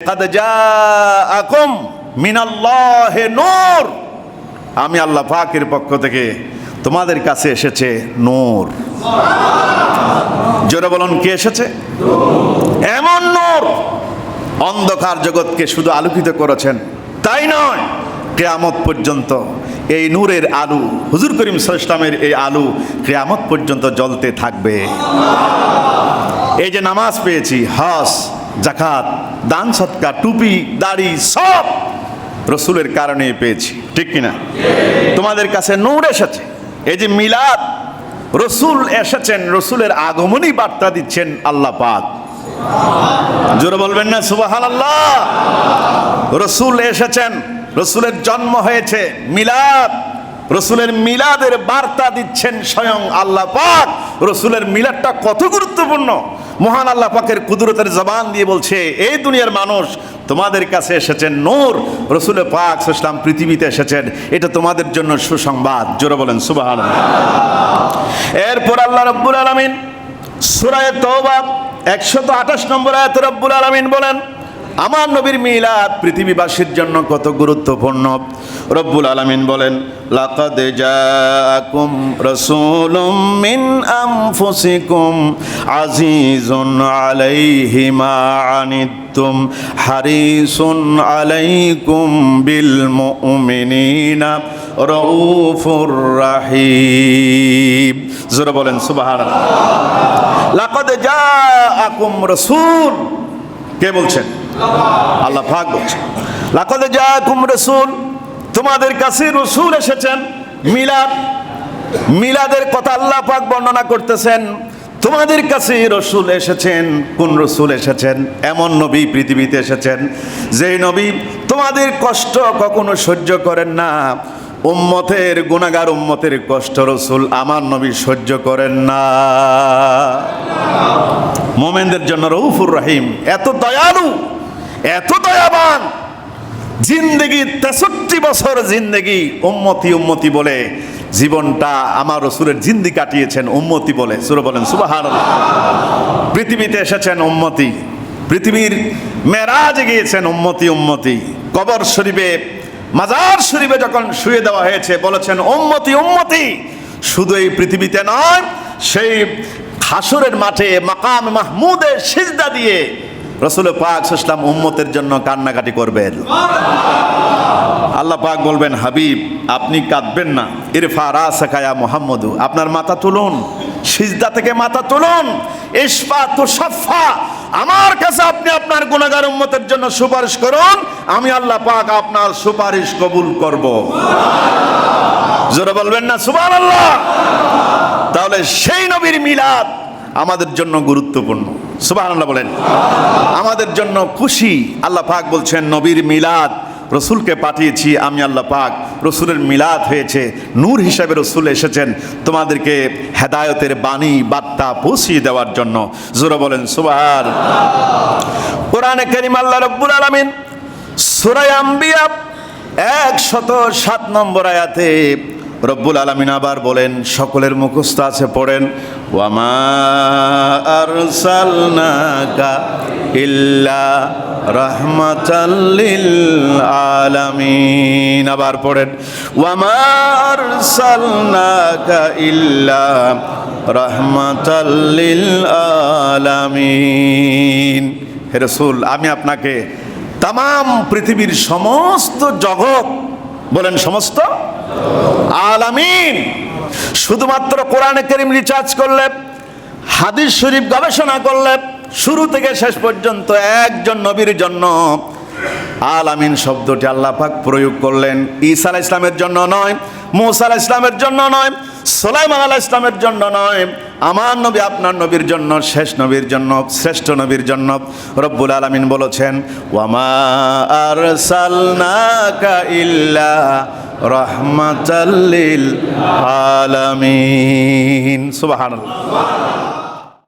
قد جاءكم من الله নূর আমি আল্লাহ পাকের পক্ষ থেকে তোমাদের কাছে এসেছে নূর জোরে বলুন কে এসেছে এমন নূর অন্ধকার জগৎকে শুধু আলোকিত করেছেন তাই নয় কেয়ামত পর্যন্ত এই নূরের আলু হুজুর করিম ইসলামের এই আলু কেয়ামত পর্যন্ত জ্বলতে থাকবে এই যে নামাজ পেয়েছি হস জাকাত, দান, সৎকার, টুপি, দাড়ি সব রসুলের কারণে পেয়েছি। ঠিক কিনা? তোমাদের কাছে নূর এসেছে। এই যে মিলাদ, রসুল এসেছেন, রসুলের আগমনই বার্তা দিচ্ছেন আল্লাহ পাক। জোরে বলবেন না সুবাহান আল্লাহ রসুল এসেছেন, রসুলের জন্ম হয়েছে, মিলাদ। রসুলের মিলাদের বার্তা দিচ্ছেন স্বয়ং আল্লাহ পাক। রসুলের মিলাদটা কত গুরুত্বপূর্ণ? মহান আল্লাহ পাকের কুদরতের জবান দিয়ে বলছে, এই দুনিয়ার মানুষ তোমাদের কাছে এসেছেন নূর, রসুল পাক ইসলাম পৃথিবীতে এসেছেন। এটা তোমাদের জন্য সুসংবাদ। জোরে বলেন সুবাহান এরপর আল্লাহ রব্বুল আলমিন সুরায় একশো একশত আঠাশ নম্বর আয়াত রব্বুল আলমিন বলেন আমার নবীর মিলাদ পৃথিবীবাসীর জন্য কত গুরুত্বপূর্ণ। রব্বুল আলমিন বলেন, লাকাদ জাআকুম রাসূলুম মিন আনফুসিকুম আজিজুন আলাইহি মা আনিতুম হারিসুন আলাইকুম বিল মুমিনিনা রউফুর রাহিম। জোরে বলেন, সুবহানাল্লাহ। লাকাদ জাআকুম রাসূল। কে বলছেন? আল্লাহ পাক বলছেন, লাকাদ জাআকুম রাসূল তোমাদের কাছে রসুল এসেছেন, মিলাদ, মিলাদের কথা আল্লাহ পাক বর্ণনা করতেছেন, তোমাদের কাছে রসুল এসেছেন, কোন রসুল এসেছেন? এমন নবী পৃথিবীতে এসেছেন যে নবী তোমাদের কষ্ট কখনো সহ্য করেন না, উম্মতের গুণাগার উম্মতের কষ্ট রসুল আমার নবী সহ্য করেন না। মোমেনদের জন্য রৌফুর রহিম, এত দয়ালু এত দয়াবান। জিন্দগি, তেষট্টি বছর জিন্দগি উম্মতি উম্মতি বলে জীবনটা আমার রসুলের জিন্দি কাটিয়েছেন উম্মতি বলে। সুরে বলেন সুবাহান পৃথিবীতে এসেছেন উম্মতি। পৃথিবীর মেরাজে গিয়েছেন উম্মতি উম্মতি। কবর শরীফে, মাজার শরীফে যখন শুয়ে দেওয়া হয়েছে, বলেছেন, উম্মতি উম্মতি, শুধু এই পৃথিবীতে নয়, সেই হাসুরের মাঠে, মাকাম মাহমুদের সিজদা দিয়ে রসুল পাক ইসলাম উম্মতের জন্য কান্নাকাটি করবেন। আল্লাহ পাক বলবেন, হাবিব, আপনি কাঁদবেন না। ইরফা রাসাকায়া মোহাম্মদু। আপনার মাথা তুলুন। সিজদা থেকে মাথা তুলুন। ইসফা তুষাফা আমার কাছে আপনি আপনার গুণাগার উম্মতের জন্য সুপারিশ করুন। আমি আল্লাহ পাক আপনার সুপারিশ কবুল করব। জোরে বলবেন না সুবান আল্লাহ তাহলে সেই নবীর মিলাদ আমাদের জন্য গুরুত্বপূর্ণ। সুবাহ আল্লাহ বলেন। আমাদের জন্য খুশি, আল্লাহ পাক বলছেন, নবীর মিলাদ, রসুলকে পাঠিয়েছি আমি আল্লাহ পাক। রসুলের মিলাদ হয়েছে, নূর হিসাবে রসুল এসেছেন, তোমাদেরকে হেদায়তের বাণী, বার্তা পৌঁছিয়ে দেওয়ার জন্য। জোরে বলেন সুবাহ কোরআনে করিম আল্লাহ রব্বুল আলমিন সুরাই আম্বিয়া, একশত সাত নম্বর আয়াতে রব্বুল আলমিন আবার বলেন, সকলের মুখস্থ আছে, পড়েন। ওয়ামা আরসালনাকা ইল্লা রাহমাতাল্লিল আলামিন। আবার পড়েন, ওয়ামা আরসালনাকা ইল্লা রাহমাতাল্লিল আলামিন। হে রসুল, আমি আপনাকে তাম পৃথিবীর সমস্ত জগৎ বলেন, সমস্ত? আলামিন শুধুমাত্র কোরআনে করিম রিচার্জ করলে, হাদিস শরীফ গবেষণা করলে, শুরু থেকে শেষ পর্যন্ত একজন নবীর জন্য আলামিন শব্দটি আল্লাহ পাক প্রয়োগ করলেন। ঈসা ইসলামের জন্য নয় মুসা ইসলামের জন্য নয়, সোলাইমান আলাহ ইসলামের জন্য নয়, আমার নবী আপনার নবীর জন্য, শেষ নবীর জন্য, শ্রেষ্ঠ নবীর জন্য রব্বুল আলমিন বলেছেন, ওয়ামা আর আরসালনাকা ইল্লা রহমাতাল্লিল আলামিন। সুবহানাল্লাহ।